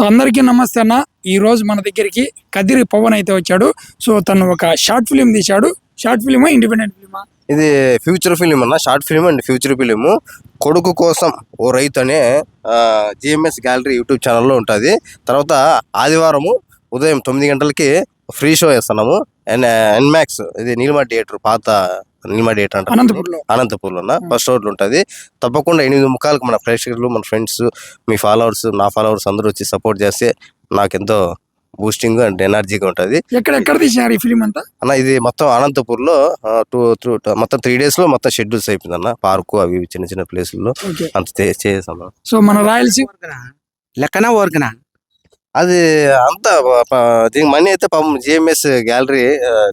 So అందరికీ నమస్తే అన్న. ఈ రోజు మన దగ్గరికి కదిరి పవన్ అయితే వచ్చాడు. సో తను ఒక షార్ట్ ఫిలిం తీశాడు. షార్ట్ ఫిలిమా ఇండిపెండెంట్ ఫిలిమా? ఇది ఫ్యూచర్ ఫిలిం అన్న short film and future film. కొడుకు కోసం ఓ రైతు అనే జిఎంఎస్ గ్యాలరీ యూట్యూబ్ ఛానల్లో ఉంటుంది. తర్వాత ఆదివారము ఉదయం తొమ్మిది గంటలకి ఫ్రీ షో వేస్తున్నాము అండ్ ఎన్మాక్స్ ఇది నీలిమా థియేటర్ పాత అంటారు అనంతపూర్లో. అనంతపూర్లో ఫస్ట్ రోడ్లు ఉంటుంది. తప్పకుండా ఎనిమిది ముఖాలకు మన ప్రేక్షకులు మన ఫ్రెండ్స్ మీ ఫాలోవర్స్ నా ఫాలోవర్స్ అందరూ వచ్చి సపోర్ట్ చేస్తే నాకెంతో బూస్టింగ్ అండ్ ఎనర్జీగా ఉంటుంది. ఎక్కడ ఎక్కడ తీసినారు ఈ ఫిలిం అంతా? అన్న ఇది మొత్తం అనంతపూర్లో టూ టూ మొత్తం త్రీ డేస్లో మొత్తం షెడ్యూల్స్ అయిపోయింది అన్న పార్కు అవి చిన్న చిన్న ప్లేసుల్లో అంత చే- చేసాము సో మన రాయలసీమ లెక్కన ఊరికనా అది అంత దీనికి మనీ అయితే పాపం జిఎంఎస్ గ్యాలరీ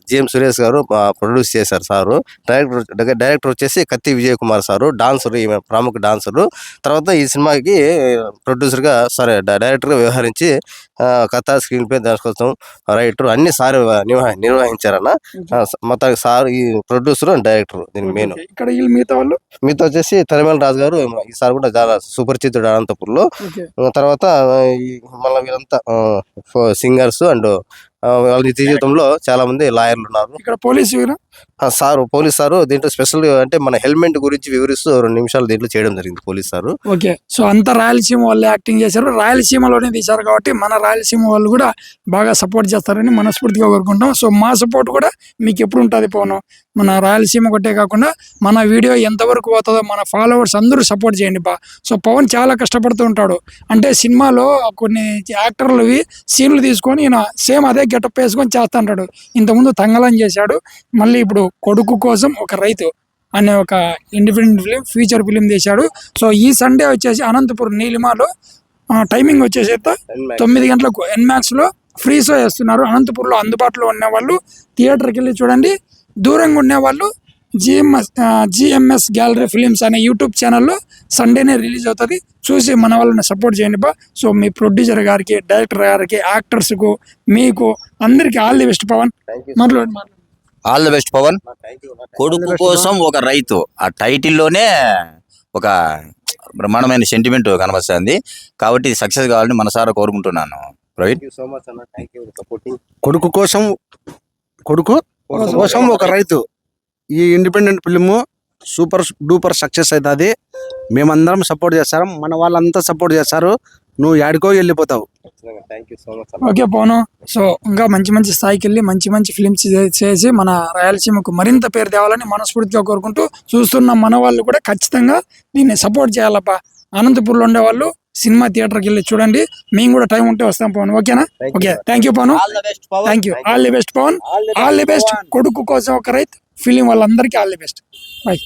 జిఎం సురేష్ గారు ప్రొడ్యూస్ చేశారు సారు. డైరెక్టర్ డైరెక్టర్ వచ్చేసి కత్తి విజయ్ కుమార్ సారు డాన్సర్ ఈమె ప్రముఖ డాన్సరు తర్వాత ఈ సినిమాకి ప్రొడ్యూసర్గా సరే డైరెక్టర్గా వ్యవహరించి కథ స్క్రీన్ ప్లే దానికోసం రైటర్ అన్ని సార్ నిర్వహ నిర్వహించారన్న. మొత్తానికి సార్ ఈ ప్రొడ్యూసర్ అండ్ డైరెక్టర్ దీనికి మెయిన్. ఇక్కడ మిగతా వాళ్ళు? మీతో వచ్చేసి తరిమల రాజు గారు ఈసారి కూడా చాలా సుపరిచితుడు అనంతపూర్లో. తర్వాత ఈ మళ్ళీ వీళ్ళంతా సింగర్స్ అండ్ వాళ్ళ నిత్య జీవితంలో చాలా మంది లాయర్లు ఉన్నారు. ఇక్కడ పోలీసు సారు పోలీస్ సారు దీంట్లో స్పెషల్ అంటే మన హెల్మెట్ గురించి వివరిస్తూ రెండు నిమిషాలు దీంట్లో చేయడం జరిగింది పోలీస్ సారు. ఓకే. సో అంతా రాయలసీమ వాళ్ళు యాక్టింగ్ చేశారు. రాయలసీమలోనే తీశారు కాబట్టి మన రాయలసీమ వాళ్ళు కూడా బాగా సపోర్ట్ చేస్తారని మనస్ఫూర్తిగా కోరుకుంటాం సో మా సపోర్ట్ కూడా మీకు ఎప్పుడు ఉంటుంది పోను. మన రాయలసీమ కొట్టే కాకుండా మన వీడియో ఎంతవరకు పోతుందో మన ఫాలోవర్స్ అందరూ సపోర్ట్ చేయండి బా. సో పవన్ చాలా కష్టపడుతూ ఉంటాడు. అంటే సినిమాలో కొన్ని యాక్టర్లవి సీన్లు తీసుకొని ఈయన సేమ్ అదే గెటప్ వేసుకొని చేస్తా ఉంటాడు ఇంతకుముందు తంగలం చేశాడు. మళ్ళీ ఇప్పుడు కొడుకు కోసం ఒక రైతు అనే ఒక ఇండిపెండెంట్ ఫిలిం ఫ్యూచర్ ఫిలిం తీశాడు. సో ఈ సండే వచ్చేసి అనంతపురం నీలిమాలో టైమింగ్ వచ్చేసి తొమ్మిది గంటలకు ఎన్మాక్స్లో ఫ్రీ షో వేస్తున్నారు. అనంతపురంలో అందుబాటులో ఉన్న వాళ్ళు థియేటర్కి వెళ్ళి చూడండి. దూరంగా ఉండే వాళ్ళు జిఎంఎస్ జిఎంఎస్ గ్యాలరీ ఫిలిమ్స్ అనే యూట్యూబ్ ఛానల్లో సండేనే రిలీజ్ అవుతుంది. చూసి మన వాళ్ళని సపోర్ట్ చేయండి బా. సో మీ ప్రొడ్యూసర్ గారికి డైరెక్టర్ గారికి యాక్టర్స్కు మీకు అందరికీ ఆల్ ది బెస్ట్ పవన్ మాట్లాడు. ఆల్ ద బెస్ట్ పవన్ కొడుకు కోసం ఒక రైతు. ఆ టైటిల్లోనే ఒక బ్రహ్మాండమైన సెంటిమెంట్ కనబడుతుంది. కాబట్టి సక్సెస్ కావాలని మనసారా కోరుకుంటున్నాను. ప్రవీణ్ కొడుకు కోసం కొడుకు కోసం ఒక రైతు. ఈ independent film super duper success అవుతుంది. మేమందరం సపోర్ట్ చేస్తాం. మన వాళ్ళంతా సపోర్ట్ చేస్తారు. నువ్వు యాడికో వెళ్ళిపోతావు. ఓకే పోను. సో ఇంకా మంచి మంచి స్థాయికి వెళ్ళి మంచి మంచి ఫిలిమ్స్ చేసి మన రాయలసీమకు మరింత పేరు తేవాలని మనస్ఫూర్తిగా కోరుకుంటూ చూస్తున్న మన వాళ్ళు కూడా ఖచ్చితంగా దీన్ని సపోర్ట్ చేయాలప్పా అనంతపూర్లో ఉండే వాళ్ళు సినిమా థియేటర్కి వెళ్ళి చూడండి. మేము కూడా టైం ఉంటే వస్తాం పవన్ ఓకేనా? Okay thank you Pawan thank you all the best Pawan all the best కొడుకు కోసం ఒక రైతు. ఫిలిం వాళ్ళందరికీ ఆల్ ది బెస్ట్ బాయ్